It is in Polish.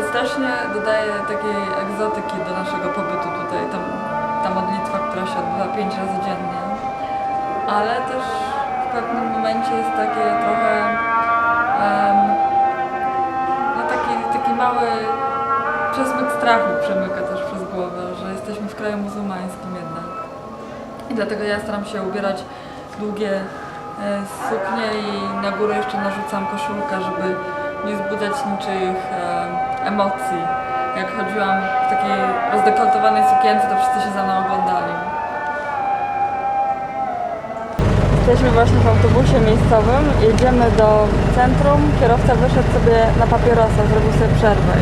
strasznie dodaje takiej egzotyki do naszego pobytu tutaj, tam, ta modlitwa, która się odbywa pięć razy dziennie. Ale też w pewnym momencie jest takie trochę em, no taki, taki mały przesmyk strachu przemyka też przez głowę, że jesteśmy w kraju muzułmańskim jednak. I dlatego ja staram się ubierać długie e, suknie i na górę jeszcze narzucam koszulkę, żeby nie wzbudzać niczyich emocji. Jak chodziłam w takiej rozdekoltowanej sukience, to wszyscy się za mną oglądali. Jesteśmy właśnie w autobusie miejscowym, jedziemy do centrum. Kierowca wyszedł sobie na papierosa, zrobił sobie przerwę.